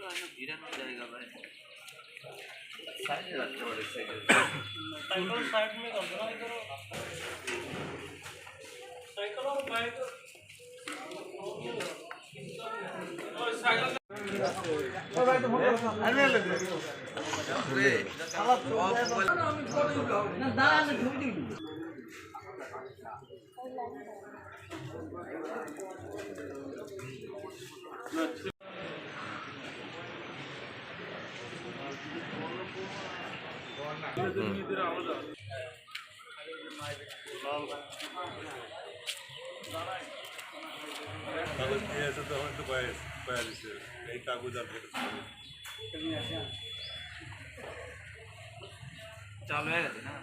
তো অনেক ভিড়ানো জায়গা ভাই সাইডে রাখতে পারে সাইডে সাইকেল সাইড মে কর দাও ইधर সাইকেল আর বাইক ওই সাইকেল দাঁড়া কাগজ নিয়ে এসে তো হয়তো পায়ে পায়ে দিচ্ছে এই কাগজ আর ফটো চালু হয়ে গেছে না